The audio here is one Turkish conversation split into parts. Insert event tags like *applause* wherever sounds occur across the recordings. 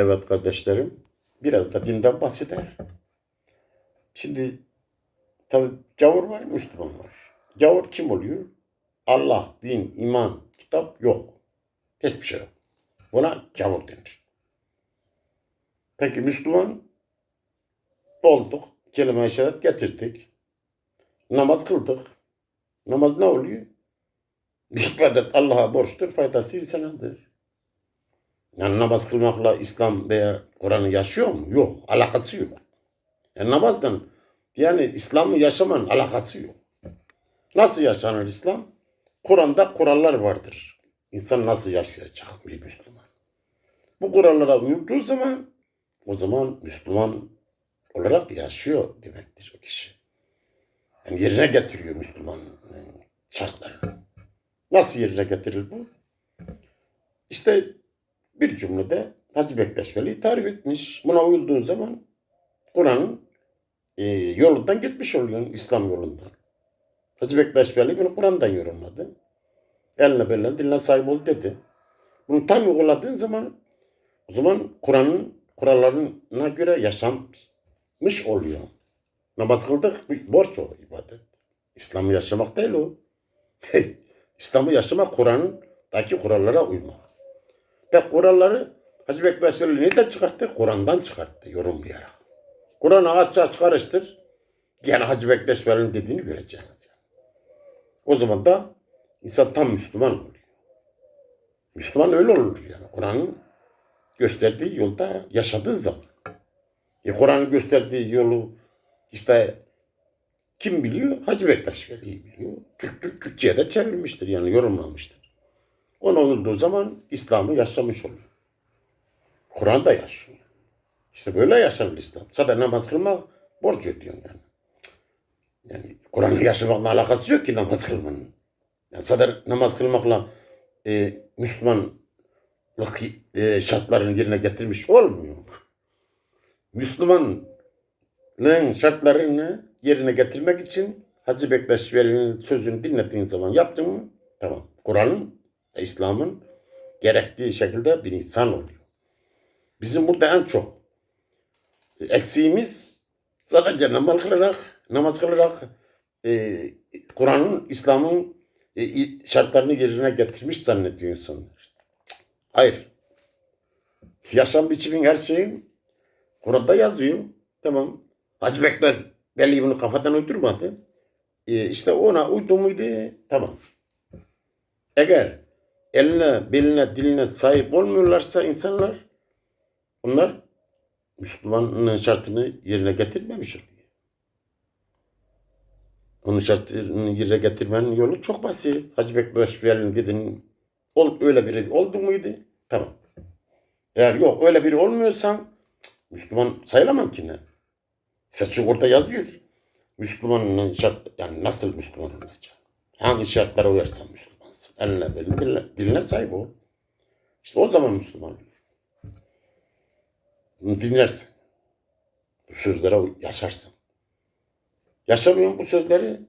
Evet kardeşlerim, biraz da dinden bahseder. Şimdi tabi gavur var, Müslüman var. Gavur kim oluyor? Allah, din, iman, kitap yok. Hiçbir şey yok. Buna gavur denir. Peki Müslüman olduk. Kelime-i şehadet getirdik. Namaz kıldık. Namaz ne oluyor? İbadet Allah'a borçtur, faydası insanadır. Yani namaz kılmakla İslam veya Kur'an'ı yaşıyor mu? Yok. Alakası yok. Yani namazdan yani İslam'ı yaşamanın alakası yok. Nasıl yaşanır İslam? Kur'an'da kurallar vardır. İnsan nasıl yaşayacak bir Müslüman? Bu kurallara uyulduğu zaman o zaman Müslüman olarak yaşıyor demektir o kişi. Yani yerine getiriyor Müslümanın şartlarını. Nasıl yerine getirir bu? İşte bir cümlede Hacı Bektaş Veli tarif etmiş. Buna uyulduğun zaman Kur'an'ın e, yolundan gitmiş oluyorsun İslam yolundan. Hacı Bektaş Veli bunu Kur'an'dan yorumladı. Eline beline diline sahip ol dedi. Bunu tam uyguladığın zaman o zaman Kur'an'ın kurallarına göre yaşanmış oluyor. Namaz kıldık bir borç o ibadet. İslam'ı yaşamak değil o. *laughs* İslam'ı yaşamak Kur'an'daki kurallara uymak. Ve kuralları Hacı Bektaş Veli nereden çıkarttı? Kur'an'dan çıkarttı yorumlayarak. Kur'an'ı aç aç karıştır. Gene Hacı Bektaş Veli'nin dediğini göreceksiniz. O zaman da insan tam Müslüman oluyor. Müslüman öyle olur yani. Kur'an'ın gösterdiği yolda yaşadığı zaman. E Kur'an'ın gösterdiği yolu işte kim biliyor? Hacı Bektaş biliyor. Türk, Türk, Türkçe'ye de çevirmiştir yani yorumlamıştır. Ona uyulduğu zaman İslam'ı yaşamış oluyor. Kur'an da yaşıyor. İşte böyle yaşanır İslam. Sadece namaz kılmak borç ödüyorsun yani. Yani Kur'an'ı yaşamakla alakası yok ki namaz kılmanın. Yani sadece namaz kılmakla e, Müslümanlık e, şartlarını yerine getirmiş olmuyor. Müslümanlığın şartlarını yerine getirmek için Hacı Bektaş Veli'nin sözünü dinlettiğin zaman yaptın mı? Tamam. Kur'an'ın, İslam'ın gerektiği şekilde bir insan oluyor. Bizim burada en çok eksiğimiz sadece namaz kılarak, namaz kılarak e, Kur'an'ın, İslam'ın e, şartlarını yerine getirmiş zannediyor insanlar. Hayır. Yaşam biçimin her şeyin Kur'an'da yazıyor. Tamam. Hacı Bekler belli bunu kafadan uydurmadı. E, işte ona uydu muydu? Tamam. Eğer eline, beline, diline sahip olmuyorlarsa insanlar onlar Müslümanlığın şartını yerine getirmemiş oluyor. Onun şartını yerine getirmenin yolu çok basit. Hacı Bektaş Veli'nin dediğin ol, öyle biri oldu muydu? Tamam. Eğer yok öyle biri olmuyorsan Müslüman sayılamam ki ne? Seçik orada yazıyor. Müslümanın şart, yani nasıl Müslüman olacak? Hangi şartlara uyarsan Müslümansın. Eline beline, diline, diline sahip ol. İşte o zaman Müslüman olur. Bunu dinlersin. Bu sözlere yaşarsın. Yaşamıyor bu sözleri.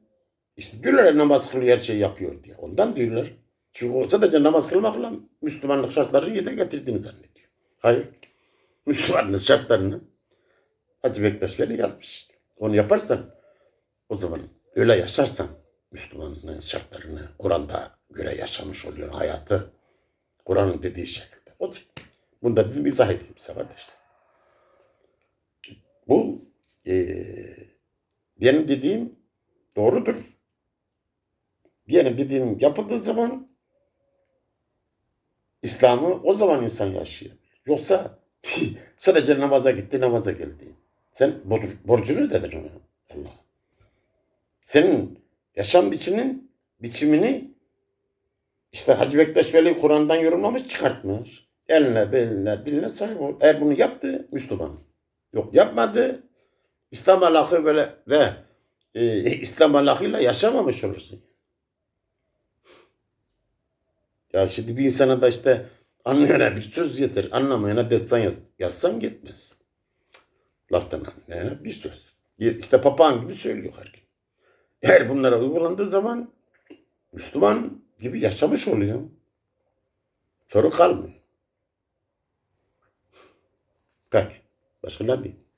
İşte diyorlar namaz kılıyor her şeyi yapıyor diye. Ondan diyorlar. Çünkü o sadece namaz kılmakla Müslümanlık şartlarını yerine getirdiğini zannediyor. Hayır. Müslümanlık şartlarını Hacı Bektaş Veli yazmış. Onu yaparsan o zaman öyle yaşarsan Müslümanlığın şartlarını Kur'an'da göre yaşamış oluyorsun hayatı. Kur'an'ın dediği şekilde. O Bunu da dedim izah edeyim size kardeşler. Bu eee benim dediğim doğrudur. Benim dediğim yapıldığı zaman İslam'ı o zaman insan yaşıyor. Yoksa *laughs* sadece namaza gitti, namaza geldi. Sen bor- borcunu ödedin ona. Allah. Senin yaşam biçiminin biçimini işte Hacı Bektaş Veli Kur'an'dan yorumlamış çıkartmış. Eline, beline, diline sahip ol. Eğer bunu yaptı Müslüman. Yok yapmadı. İslam ahlakı böyle ve e, İslam ahlakıyla yaşamamış olursun. Ya şimdi bir insana da işte anlayana bir söz yeter. Anlamayana destan yaz, yazsam gitmez. Laftan anlayana bir söz. İşte papağan gibi söylüyor her gün. Eğer bunlara uygulandığı zaman Müslüman gibi yaşamış oluyor. Sorun kalmıyor. Peki. Başka ne diyeyim?